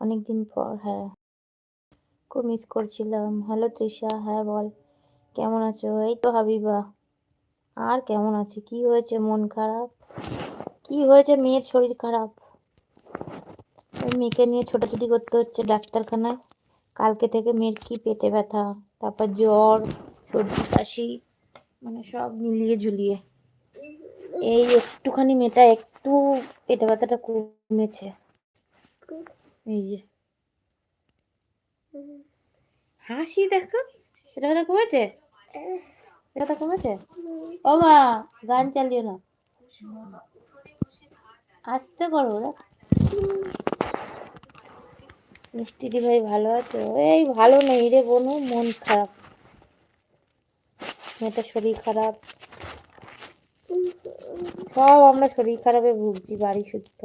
অনেকদিন পর হ্যাঁ। খুব মিস করছিলাম। হ্যালো তৃষা। হ্যাঁ বল। কেমন আছো? এই তো হাবিবা। আর কেমন আছে? কি হয়েছে? মন খারাপ? কি হয়েছে? মেয়ের শরীর খারাপ। ওই মেয়েকে নিয়ে ছোটাছুটি করতে হচ্ছে ডাক্তারখানায়। কালকে থেকে মেয়ের কি পেটে ব্যথা, তারপর জ্বর, সর্দি, কাশি মানে সব মিলিয়ে ঝুলিয়ে। এই একটুখানি মেয়েটা একটু পেটে ব্যথাটা কমেছে। এই যে। হাসি দেখো। পেটে ব্যথা কমেছে? পেটে ব্যথা কমেছে? ও মা, গান চালিও না। আস্তে করো দেখ মিষ্টি ভাই ভালো আছো? এই ভালো নেই রে বনু, মন খারাপ। মেয়েটার শরীর খারাপ। সব আমরা শরীর খারাপে ভুগছি, বাড়ি শুদ্ধ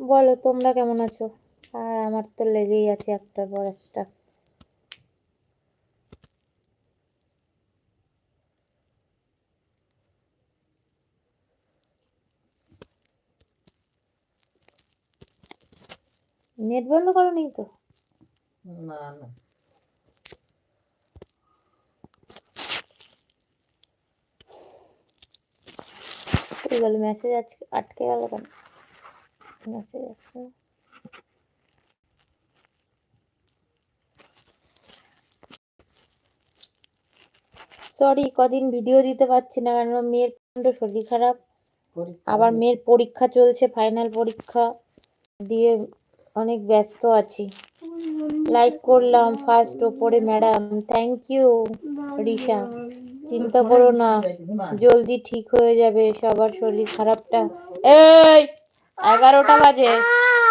বলো, তোমরা কেমন আছো? আর আমার তো লেগেই আছে একটার পর একটা। নেট বন্ধ করো নি তো? না না। গেল মেসেজ আজকে আটকে গেল কেন? মেসেজ আসছে। সরি কদিন ভিডিও দিতে পারছি না কারণ মেয়ের প্রচণ্ড শরীর খারাপ। আবার মেয়ের পরীক্ষা চলছে ফাইনাল পরীক্ষা। দিয়ে অনেক ব্যস্ত আছি। লাইক করলাম ফার্স্ট ওপরে ম্যাডাম থ্যাংক ইউ রিশা। চিন্তা করো না, জলদি ঠিক হয়ে যাবে, সবার শরীর খারাপটা। এই, এগারোটা বাজে।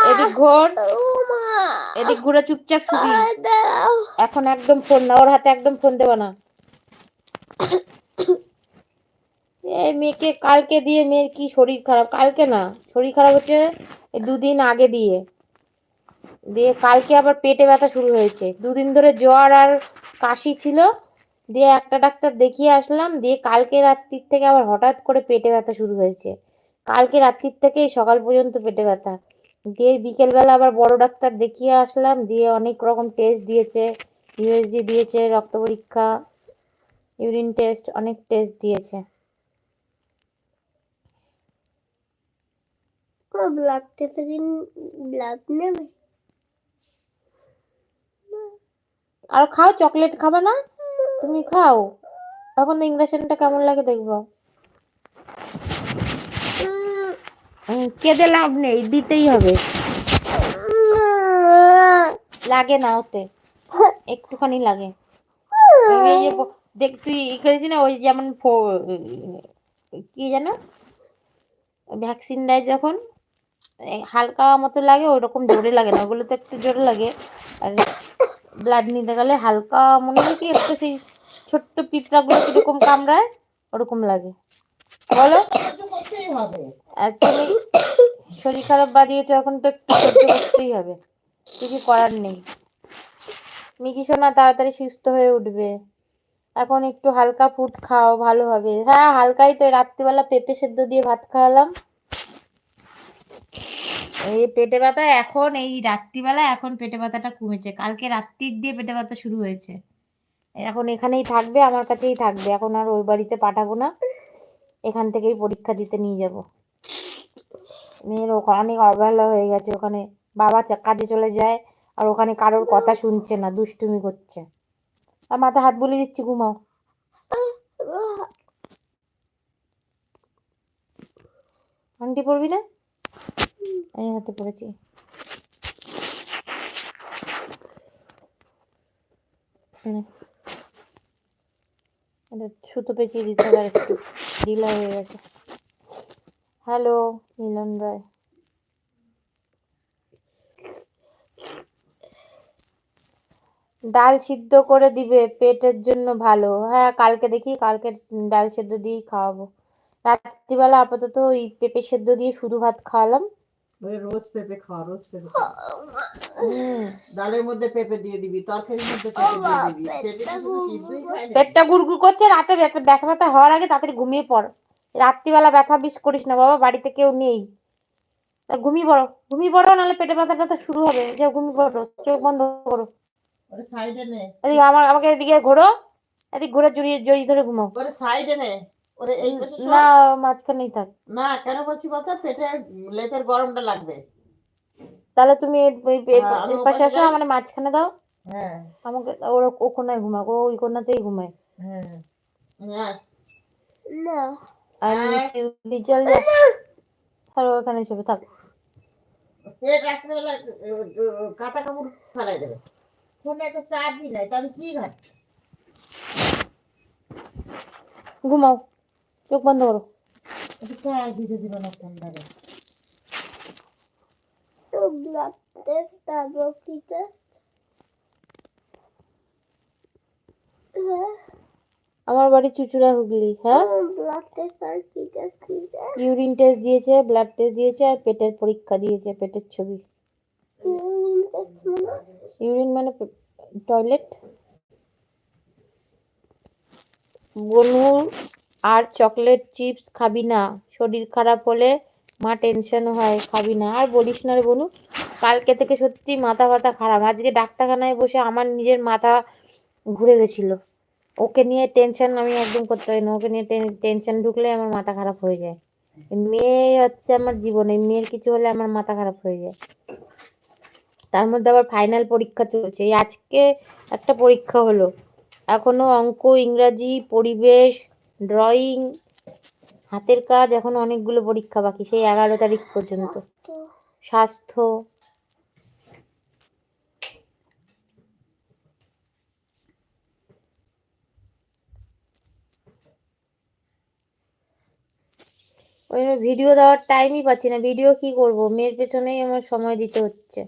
এদিক ঘোর, এদিক ঘুরে চুপচাপ শুবি। এখন একদম ফোন না, ওর হাতে একদম ফোন দেবো না। এই মেয়েকে, কালকে দিয়ে মেয়ের কি শরীর খারাপ? কালকে না, শরীর খারাপ হচ্ছে দুদিন আগে দিয়ে। দিয়ে কালকে আবার পেটে ব্যথা শুরু হয়েছে। দুদিন ধরে জ্বর আর কাশি ছিল। দিয়ে একটা ডাক্তার দেখিয়ে আসলাম, দিয়ে কালকে রাত্রির থেকে আবার হঠাৎ করে পেটে ব্যথা শুরু হয়েছে। কালকে রাত্রির থেকে সকাল পর্যন্ত পেটে ব্যথা। দিয়ে বিকেলবেলা আবার বড় ডাক্তার দেখিয়ে আসলাম, দিয়ে অনেক রকম টেস্ট দিয়েছে। ইউএসজি দিয়েছে, রক্ত পরীক্ষা ইউরিন টেস্ট অনেক টেস্ট দিয়েছে। ব্লাড টেস্ট ব্লাড নেবে? আর খাও চকলেট খাবে না? তুমি খাও। এখন ইংরেশনটা কেমন লাগে দেখব? কেঁদে লাভ নেই দিতেই হবে। লাগে না ওতে। একটুখানি লাগে। ওই দেখ তুই ই করেছি না ওই যেমন ফো- কি যেন? ভ্যাকসিন দেয় যখন হালকা মতো লাগে ওরকম জোরে লাগে না। ওগুলো তো একটু জোরে লাগে। আর ব্লাড নিতে গেলে হালকা মনে হয় কি একটু সেই ছোট্ট পিঁপড়াগুলো কীরকম কামড়ায়, ওরকম লাগে। বলো? শরীর খারাপ বাড়িয়েছো, এখন তো একটু সহ্য করতেই হবে। কিছু করার নেই। মিকি সোনা তাড়াতাড়ি সুস্থ হয়ে উঠবে। এখন একটু হালকা ফুড খাও, ভালো হবে। হ্যাঁ হালকাই তো, রাত্রিবেলা পেঁপে সেদ্ধ দিয়ে ভাত খাওয়ালাম। এই পেটে ব্যথা এখন, এই রাত্রিবেলা এখন পেটে ব্যথাটা কমেছে। কালকে রাত্রির দিয়ে পেটে ব্যথা শুরু হয়েছে। এখন এখানেই থাকবে, আমার কাছেই থাকবে। এখন আর ওই বাড়িতে পাঠাবো না। এখান থেকেই পরীক্ষা দিতে নিয়ে যাব। মেয়ের ওখানে অনেক অবহেলা হয়ে গেছে। ওখানে বাবা কাজে চলে যায় আর ওখানে কারোর কথা শুনছে না, দুষ্টুমি করছে। আর মাথা হাত বুলিয়ে দিচ্ছি, ঘুমাও। আংটি পরবি না? এই হাতে পড়েছি পেঁচিয়ে দিতে হবে একটু ঢিলা হয়ে গেছে হ্যালো মিলন রায় ডাল সিদ্ধ করে দিবে, পেটের জন্য ভালো। হ্যাঁ কালকে দেখি, কালকে ডাল সেদ্ধ দিয়েই খাওয়াবো। রাত্রিবেলা আপাতত ওই পেঁপে সেদ্ধ দিয়ে শুধু ভাত খাওয়ালাম। ওই রোজ পেঁপে খাওয়া রোজ পেঁপে ডালের মধ্যে পেঁপে দিয়ে দিবি তরকারির মধ্যে পেঁপে দিয়ে দিবি। পেটটা তো গুড়গুড় করছে রাতে ব্যথা ব্যথা হওয়ার আগে তাড়াতাড়ি ঘুমিয়ে পড়। রাত্রিবেলা ব্যথা বিষ করিস না বাবা বাড়িতে কেউ নেই। তা ঘুমিয়ে পড়ো ঘুমিয়ে পড়ো নাহলে পেটে ব্যথা ব্যথা শুরু হবে। যে ঘুমিয়ে পড়ো চোখ বন্ধ করো। সাইডে নে। এদিকে আমার আমাকে এদিকে ঘোরো এদিকে ঘুরে জড়িয়ে জড়িয়ে ধরে ঘুমাও। সাইডে নে। ওরে এই পাশে না মাঝখানেই থাক। না কেন বলছি বলতো? পেটে লেপের গরমটা লাগবে। তাহলে তুমি এই- এই- এই- আমি এই পাশে আসো যাই। মাঝখানে দাও। হ্যাঁ। আমাকে ওরা ও কোনায় ঘুমাক ও ওই কোনাতেই ঘুমায়। হ্যাঁ। না। আর। শিউলি চল আর ওখানে শুবে থাক। পেট রাত্রেবেলা কাঁথা কাপড় ফেলাই দেবে। ফোনে তো চার্জই নাই তাহলে কি ঘাটছে? ঘুমাও। চোখ বন্ধ করো। দিতে দিল না হ্যাঁ। আমার বাড়ি চুচুড়া হুগলি হ্যাঁ? ব্লাড টেস্ট আর কি টেস্ট ইউরিন টেস্ট দিয়েছে ব্লাড টেস্ট দিয়েছে আর পেটের পরীক্ষা দিয়েছে পেটের ছবি। ইউরিন মানে? ইউরিন মানে টয়লেট বনু আর চকলেট চিপস খাবি না। শরীর খারাপ হলে মা টেনশন হয়, খাবি না। আর বলিস না রে বনু, কালকে থেকে সত্যি মাথা ব্যথা খারাপ। আজকে ডাক্তারখানায় বসে আমার নিজের মাথা ঘুরে গেছিল। ওকে নিয়ে টেনশন আমি একদম করতে পারি না। ওকে নিয়ে টেনশন ঢুকলে আমার মাথা খারাপ হয়ে যায়। মেয়ে হচ্ছে আমার জীবনে মেয়ের কিছু হলে আমার মাথা খারাপ হয়ে যায়। তার মধ্যে আবার ফাইনাল পরীক্ষা চলছে। আজকে একটা পরীক্ষা হলো। এখনও অঙ্ক, ইংরাজি, পরিবেশ ড্রয়িং হাতের কাজ এখন অনেকগুলো পরীক্ষা বাকি, সেই এগারো তারিখ পর্যন্ত। স্বাস্থ্য। ওই ভিডিও দেওয়ার টাইমই পাচ্ছি না ভিডিও কি করব? মেয়ের পেছনেই আমার সময় দিতে হচ্ছে।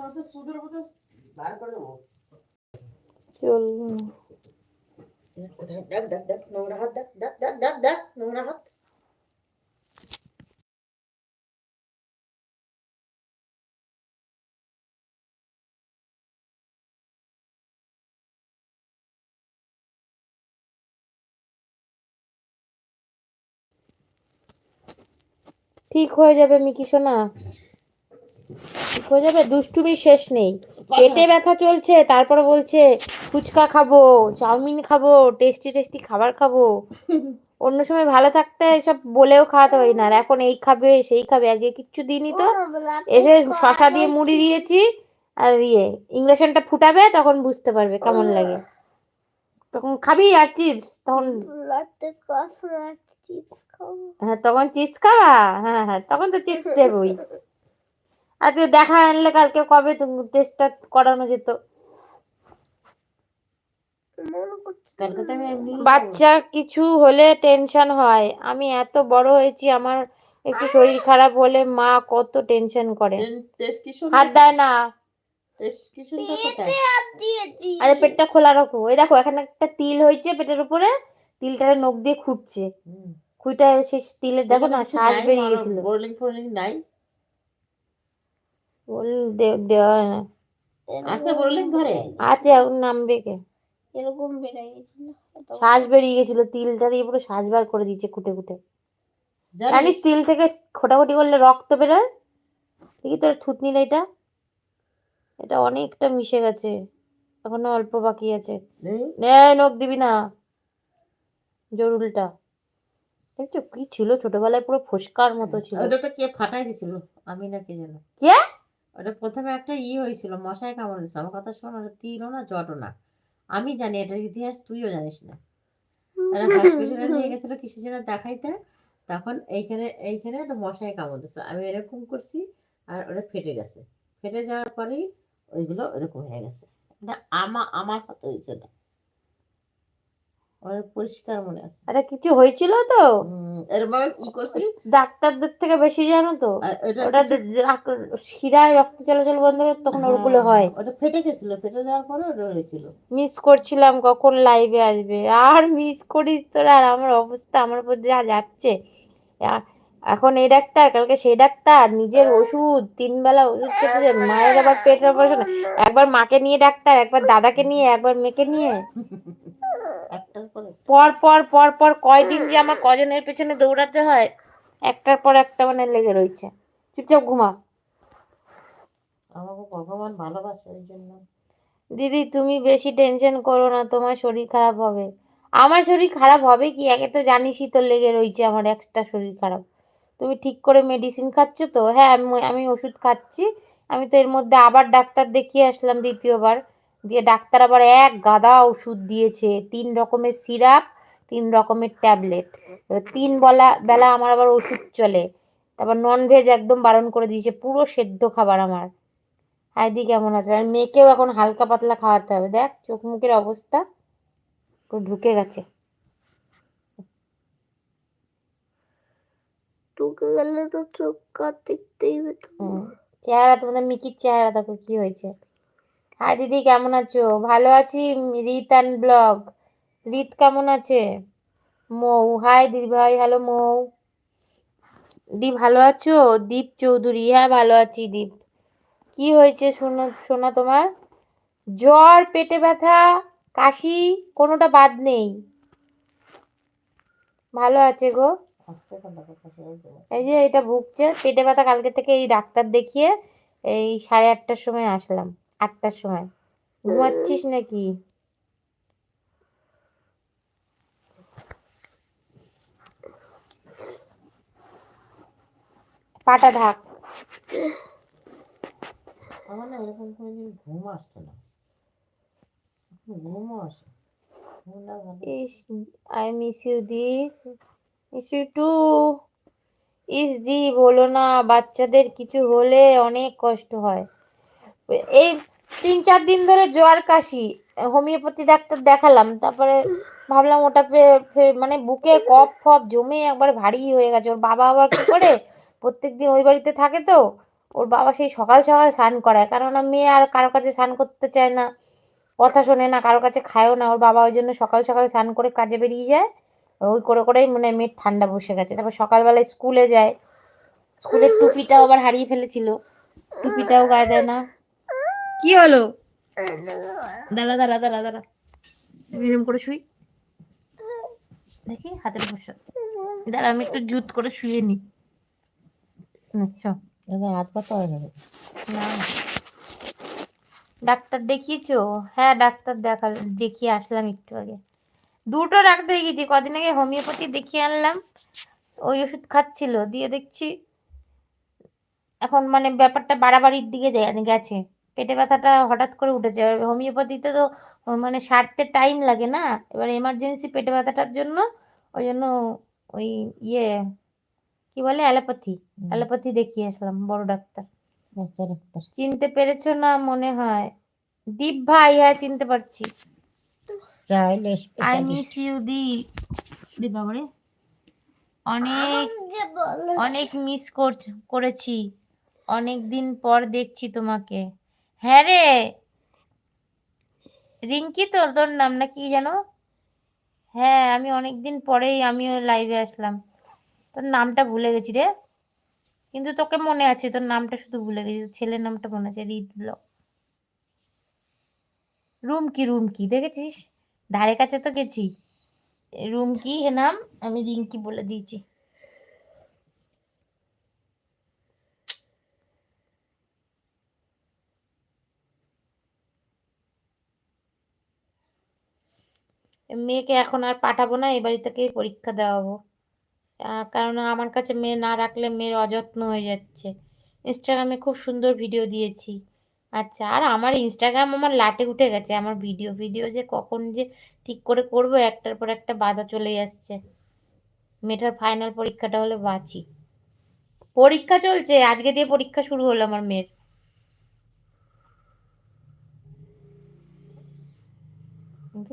সমস্ত সুদের মতো বার করে দেবো। চল কোথায়? দেখ দেখ দেখ নোংরা হাত দেখ দেখ দেখ দেখ দেখ নোংরা হাত। ঠিক হয়ে যাবে মিকি সোনা। হয়ে যাবে দুষ্টুমি শেষ নেই। পেটে ব্যথা চলছে তারপরে বলছে ফুচকা খাব চাউমিন খাব টেস্টি টেস্টি খাবার খাব। অন্য সময় ভালো থাকতে সব বলেও খাওয়াতে হয় না। আর এখন এই খাবে সেই খাবে আজকে কিচ্ছু দিইনি তো। এসে শশা দিয়ে মুড়ি দিয়েছি আর ইয়ে ইংলিশনটা ফুটাবে তখন বুঝতে পারবে কেমন লাগে। তখন খাবি আর চিপস তখন হ্যাঁ তখন চিপস খাওয়া হ্যাঁ হ্যাঁ তখন তো চিপস দেবই। আজকে দেখা আনলে কালকে কবে টেস্টটা করানো যেত? বাচ্চা কিছু হলে টেনশন হয়। আমি এত বড় হয়েছি আমার একটু শরীর খারাপ হলে মা কত টেনশন করে। হাত দেয় না। আরে পেটটা খোলা রাখো। এই দেখো এখানে একটা তিল হয়েছে পেটের উপরে। তিলটা নখ দিয়ে খুঁটছে। হুম। খুঁটা সেই তিলের দেখো না শ্বাস বেরিয়ে গেছিল। নাই। বল দেওয়া হয় না। আছে বোরলিং ঘরে? আছে এখন নামবে কে? এরকম বেড়ে গেছিল। শ্বাস বেরিয়ে গেছিল তিলটা দিয়ে পুরো শ্বাস বার করে দিচ্ছে খুঁটে খুঁটে। জানিস? তিল থেকে খোটাখুটি করলে রক্ত বেরোয়? দেখি তোর থুতনির এটা? এটা অনেকটা মিশে গেছে। এখনও অল্প বাকি আছে। নখ দিবি না। জরুলটা দেখছ কি ছিল? ছোটবেলায় পুরো ফোসকার মতো ছিল। ওটা তো কে ফাটাই দিছিল? আমি না কে জানো। কে? ওটা প্রথমে একটা ই হয়েছিল, মশায় কামড় দিয়েছিল। আমার কথা শোন, ওটা তিলও না, জটও না। আমি জানি, এটার ইতিহাস তুইও জানিস না। এরা হসপিটালে নিয়ে গেছিল কিসের জন্য দেখাইতে? তখন এইখানে এইখানে একটা মশায় কামড় দিয়েছিল। আমি এরকম করছি আর ওটা ফেটে গেছে। ফেটে যাওয়ার পরেই ওইগুলো এরকম হয়ে গেছে। এটা আমা, আমার হাতে হয়েছে না আমার পরিষ্কার মনে আছে। এটা কিছু হয়েছিল তো? এরকম কি করছি ডাক্তারদের থেকে বেশি জানো তো? ওটা শিরায় রক্ত চলাচল বন্ধ করে তখন ওগুলো হ্যাঁ, হয় ওটা ফেটে গেছিল ফেটে যাওয়ার পরে ওটা হয়েছিল। মিস করছিলাম কখন লাইভে আসবে? আর মিস করিস তোরা আর আমার অবস্থা আমার উপর যা যাচ্ছে। এখন এই ডাক্তার কালকে সেই ডাক্তার নিজের ওষুধ তিন বেলা ওষুধ খেতে মায়ের আবার পেট অপারেশন একবার মাকে নিয়ে ডাক্তার একবার দাদাকে নিয়ে একবার মেয়েকে নিয়ে। পরে পর পর পর কয়দিন যে আমার কজনের পেছনে দৌড়াতে হয় একটার পর একটা মানে লেগে রয়েছে। চুপচাপ ঘুমা আমাকে ভগবান ভালোবাসে ওই জন্য। দিদি তুমি বেশি টেনশন করো না তোমার শরীর খারাপ হবে। আমার শরীর খারাপ হবে কি? একে তো জানিসই তো লেগে রয়েছে আমার একটা শরীর খারাপ। তুমি ঠিক করে মেডিসিন খাচ্ছ তো? হ্যাঁ আমি আমি ওষুধ খাচ্ছি। আমি তো এর মধ্যে আবার ডাক্তার দেখিয়ে আসলাম দ্বিতীয়বার। দিয়ে ডাক্তার আবার এক গাদা ওষুধ দিয়েছে তিন রকমের সিরাপ তিন রকমের ট্যাবলেট। তিন বলা বেলা আমার আবার ওষুধ চলে। তারপর ননভেজ একদম বারণ করে দিয়েছে পুরো সেদ্ধ খাবার আমার। হাইদি কেমন আছে? আর মেয়েকেও এখন হালকা পাতলা খাওয়াতে হবে। দেখ চোখ মুখের অবস্থা পুরো ঢুকে গেছে। ঢুকে গেলে তো চোখ কার দেখতেই পেতো। চেহারা তোমাদের মিকির চেহারা দেখো কি হয়েছে। হাই দিদি কেমন আছো? ভালো আছি রিত অ্যান্ড ব্লগ। রিত কেমন আছে? মৌ হাই দিদি ভাই হ্যালো মৌ। দি ভালো আছো? দীপ চৌধুরী হ্যাঁ ভালো আছি দীপ। কি হয়েছে শোনো শোনা তোমার? জ্বর পেটে ব্যথা কাশি কোনোটা বাদ নেই। ভালো আছে গো। এই যে এটা ভুগছে। পেটে ব্যথা কালকে থেকে এই ডাক্তার দেখিয়ে এই সাড়ে আটটার সময় আসলাম। আটটার সময়। ঘুমাচ্ছিস নাকি? পাটা ঢাক। আমার না এরকম কোনোদিন ঘুম আসতো না। ঘুমও আসে আই মিস ইউ দি মিস ইউ টু ইস দি বলো না বাচ্চাদের কিছু হলে অনেক কষ্ট হয়। এই তিন চার দিন ধরে জ্বর, কাশি, হোমিওপ্যাথি ডাক্তার দেখালাম, তারপরে ভাবলাম ওটা মানে বুকে কফ ফপ জমে একবার ভারী হয়ে গেছে। ওর বাবা আবার কি করে প্রত্যেক দিন ওই বাড়িতে থাকে তো, ওর বাবা সেই সকাল সকাল স্নান করায়। কেননা মেয়ে আর কারও কাছে স্নান করতে চায় না, কথা শোনে না, কারও কাছে খায়ও না, ওর বাবা ওই জন্য সকাল সকাল স্নান করে কাজে বেরিয়ে যায়, ওই করে করেই মানে মেয়ের ঠান্ডা বসে গেছে। তারপর সকালবেলায় স্কুলে যায়, স্কুলের টুপিটাও আবার হারিয়ে ফেলেছিল, টুপিটাও গায়ে দেয় না। কি হলো? দাঁড়া দাঁড়া দাঁড়া দাঁড়া। এরকম করে শুই। দেখি হাতের বসে দাঁড়া, আমি একটু জুত করে শুয়ে নি। আচ্ছা এবার হাত পাতা হয়ে যাবে না। ডাক্তার দেখিয়েছো? হ্যাঁ ডাক্তার দেখা, দেখিয়ে আসলাম একটু আগে। দুটো ডাক্তার দেখিয়েছি কদিন আগে হোমিওপ্যাথি দেখিয়ে আনলাম। ওই ওষুধ খাচ্ছিল। দিয়ে দেখছি, এখন মানে ব্যাপারটা বাড়াবাড়ির দিকে গেছে। পেটে ব্যথাটা হঠাৎ করে উঠেছে। আর হোমিওপ্যাথিতে তো মানে সারতে টাইম লাগে না। এবার এমার্জেন্সি পেটে ব্যথাটার জন্য ওই জন্য ওই ইয়ে কি বলে? অ্যালোপ্যাথি। অ্যালোপ্যাথি দেখিয়ে আসলাম বড় ডাক্তার। বাচ্চা ডাক্তার। চিনতে পেরেছ না মনে হয়? দীপ ভাই হ্যাঁ চিনতে পারছি। চাইলে আই মিস ইউ দি রে বাবারে। অনেক অনেক মিস করেছি। অনেক দিন পর দেখছি তোমাকে। হ্যাঁ রে। রিঙ্কি তোর তোর নাম না কি যেন? হ্যাঁ আমি অনেক দিন পরেই আমিও লাইভে আসলাম। তোর নামটা ভুলে গেছি রে। কিন্তু তোকে মনে আছে, তোর নামটা শুধু ভুলে গেছি। ছেলের নামটা মনে আছে, রিদ ব্লক। রুম কি রুম কি দেখেছিস? ধারে কাছে তো গেছি। রুম কি এ নাম আমি রিঙ্কি বলে দিয়েছি। মেয়েকে এখন আর পাঠাবো না, এই বাড়ি থেকেই পরীক্ষা দেওয়াবো। কারণ আমার কাছে মেয়ে না রাখলে মেয়ের অযত্ন হয়ে যাচ্ছে। ইনস্টাগ্রামে খুব সুন্দর ভিডিও দিয়েছি। আচ্ছা আর আমার ইনস্টাগ্রাম আমার লাটে উঠে গেছে। আমার ভিডিও ভিডিও যে কখন যে ঠিক করে করব, একটার পর একটা বাধা চলে আসছে। মেয়েটার ফাইনাল পরীক্ষাটা হলে বাঁচি পরীক্ষা চলছে, আজকে দিয়ে পরীক্ষা শুরু হলো আমার মেয়ের।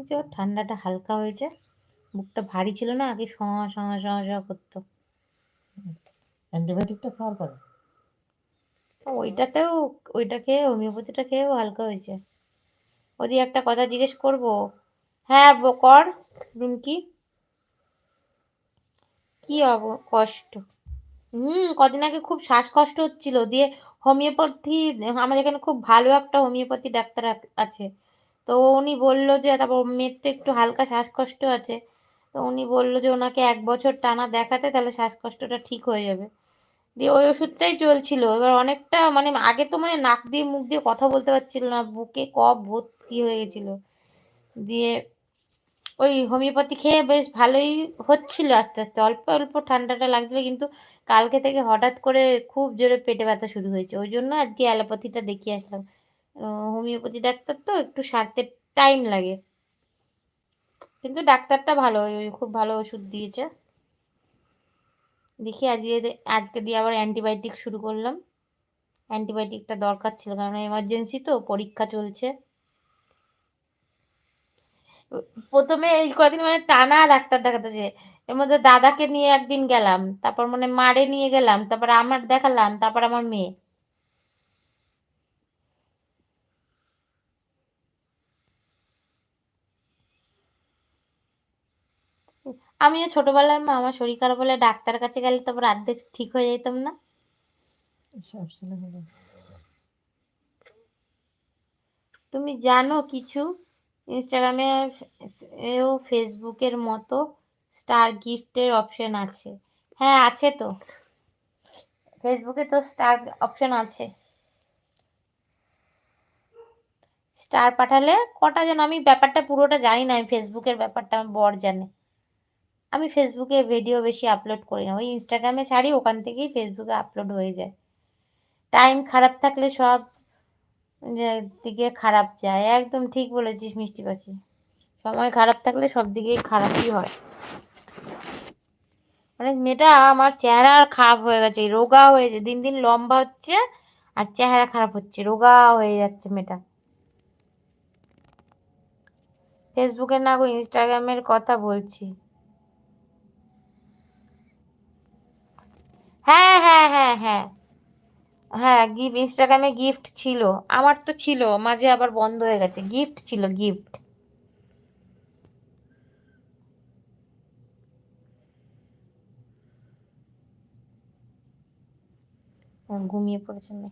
যে ঠান্ডাটা হালকা হয়েছে বুকটা ভারী ছিল না আগে স স স স করতো। অ্যান্টিবায়োটিকটা খাওয়ার পরে? ওইটাতেও ওইটা খেয়ে হোমিওপ্যাথিটা খেয়েও হালকা হয়েছে ওদি একটা কথা জিজ্ঞেস করব। হ্যাঁ ব- কর রুমকি। কি অব কষ্ট? হুম কদিন আগে খুব শ্বাসকষ্ট হচ্ছিল। দিয়ে হোমিওপ্যাথি আমাদের এখানে খুব ভালো একটা হোমিওপ্যাথি ডাক্তার আছে। তো উনি বলল যে, তারপর মেয়ের তো একটু হালকা শ্বাসকষ্ট আছে। তো উনি বলল যে, ওনাকে এক বছর টানা দেখাতে তাহলে শ্বাসকষ্টটা ঠিক হয়ে যাবে। দিয়ে ওই ওষুধটাই চলছিল। এবার অনেকটা মানে আগে তো মানে নাক দিয়ে, মুখ দিয়ে কথা বলতে পারছিল না, বুকে কফ ভর্তি হয়ে গেছিল। দিয়ে ওই হোমিওপ্যাথি খেয়ে বেশ ভালোই হচ্ছিল আস্তে আস্তে। অল্প অল্প ঠান্ডাটা লাগছিল, কিন্তু কালকে থেকে হঠাৎ করে খুব জোরে পেটে ব্যথা শুরু হয়েছে। ওই জন্য আজকে অ্যালোপ্যাথিটা দেখিয়ে আসলাম। হোমিওপ্যাথি ডাক্তার তো একটু সারতে টাইম লাগে। কিন্তু ডাক্তারটা ভালো খুব ভালো ওষুধ দিয়েছে। দেখি আজকে আজকে দিয়ে আবার অ্যান্টিবায়োটিক শুরু করলাম। অ্যান্টিবায়োটিকটা দরকার ছিল, কারণ এমার্জেন্সি তো, পরীক্ষা চলছে। প্রথমে এই কদিন মানে টানা ডাক্তার দেখাতে যে, এর মধ্যে দাদাকে নিয়ে একদিন গেলাম, তারপর মানে মারে নিয়ে গেলাম, তারপর আমার দেখালাম, তারপর আমার মেয়ে। আমিও ছোটবেলায় মা আমার শরীর খারাপ হলে ডাক্তারের কাছে গেলে তারপর অর্ধেক ঠিক হয়ে যেতাম না। সব তুমি জানো কিছু? ইনস্টাগ্রামে ও ফেসবুকের মতো স্টার গিফটের অপশন আছে। হ্যাঁ আছে তো। ফেসবুকে তো স্টার অপশন আছে। স্টার পাঠালে কটা যেন আমি ব্যাপারটা পুরোটা জানি না আমি ফেসবুকের ব্যাপারটা আমার বর জানে। আমি ফেসবুকে ভিডিও বেশি আপলোড করি না। ওই ইনস্টাগ্রামে ছাড়ি, ওখান থেকেই ফেসবুকে আপলোড হয়ে যায়। টাইম খারাপ থাকলে সব দিকে খারাপ যায়। একদম ঠিক বলেছিস মিষ্টি পাখি। সময় খারাপ থাকলে সব দিকেই খারাপই হয়। মানে মেয়েটা আমার চেহারা আর খারাপ হয়ে গেছে। রোগা হয়েছে দিন দিন লম্বা হচ্ছে আর চেহারা খারাপ হচ্ছে। রোগা হয়ে যাচ্ছে মেয়েটা। ফেসবুকে না গো ইনস্টাগ্রামের কথা বলছি। হ্যাঁ হ্যাঁ হ্যাঁ হ্যাঁ। হ্যাঁ গিফট, ইনস্টাগ্রামে গিফট ছিল। আমার তো ছিল, মাঝে আবার বন্ধ হয়ে গেছে। গিফট ছিল, গিফট। ঘুমিয়ে পড়েছে মেয়ে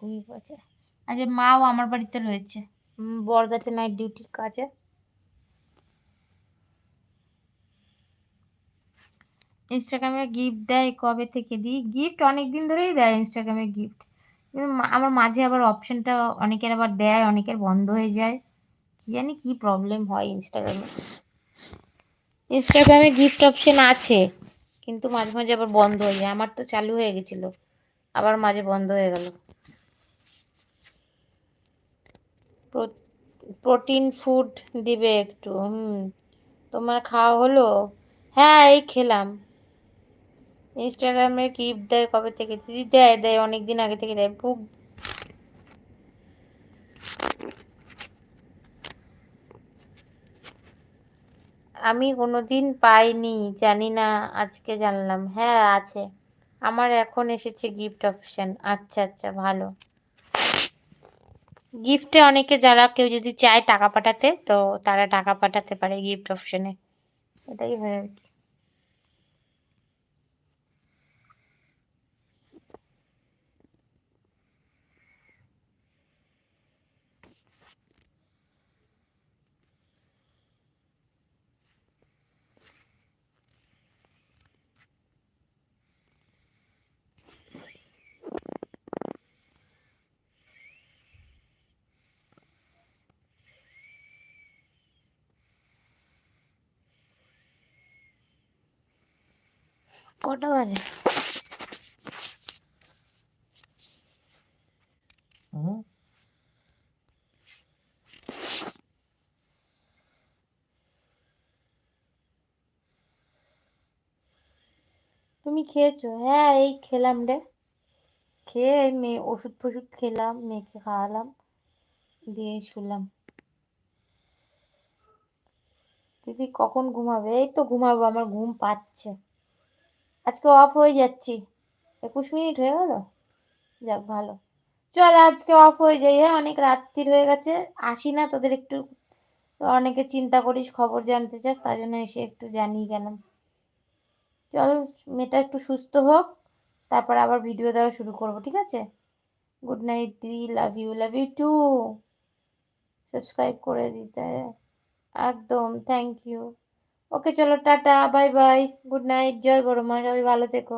ঘুমিয়ে পড়েছে আজকে মাও আমার বাড়িতে রয়েছে। বর গেছে নাইট ডিউটির কাজে। ইনস্টাগ্রামে গিফট দেয় কবে থেকে দিই? গিফট অনেক দিন ধরেই দেয় ইনস্টাগ্রামে গিফট কিন্তু আমার মাঝে আবার অপশনটা অনেকের আবার দেয়, অনেকের বন্ধ হয়ে যায়। কি জানি কি প্রবলেম হয় ইনস্টাগ্রামে ইনস্টাগ্রামে গিফট অপশন আছে, কিন্তু মাঝে মাঝে আবার বন্ধ হয়ে যায়। আমার তো চালু হয়ে গেছিল। আবার মাঝে বন্ধ হয়ে গেল। প্রোটিন ফুড দিবে একটু, হুম। তোমার খাওয়া হলো? হ্যাঁ এই খেলাম। ইনস্টাগ্রামে গিফট দেয়, কবে থেকে? দিদি দেয় দেয় অনেক দিন আগে থেকে দেয়। বুক আমি কোনোদিন পাইনি, জানি না, আজকে জানলাম। হ্যাঁ আছে। আমার এখন এসেছে গিফট অপশান আচ্ছা আচ্ছা ভালো। গিফটে অনেকে যারা কেউ যদি চায় টাকা পাঠাতে, তো তারা টাকা পাঠাতে পারে গিফট অপশনে এটাই হয় আর কি। কটা বাজে? তুমি খেয়েছো? হ্যাঁ এই খেলাম রে। খেয়ে মেয়ে ওষুধ ফষুধ খেলাম মেয়েকে খাওয়ালাম দিয়ে শুলাম। দিদি কখন ঘুমাবে? এই তো ঘুমাবো আমার ঘুম পাচ্ছে। আজকে অফ হয়ে যাচ্ছি। একুশ মিনিট হয়ে গেল? যাক, ভালো। চল, আজকে অফ হয়ে যাই। হ্যাঁ অনেক রাত্রির হয়ে গেছে। আসি না, তোদের একটু অনেকে চিন্তা করিস, খবর জানতে চাস, তার জন্য এসে একটু জানিয়ে গেলাম। চল, মেয়েটা একটু সুস্থ হোক, তারপর আবার ভিডিও দেওয়া শুরু করব, ঠিক আছে? Good night the love you love you too subscribe করে দিতে। একদম থ্যাংক ইউ ওকে চলো tata bye bye good night জয় বড় মা সবাই ভালো থেকো।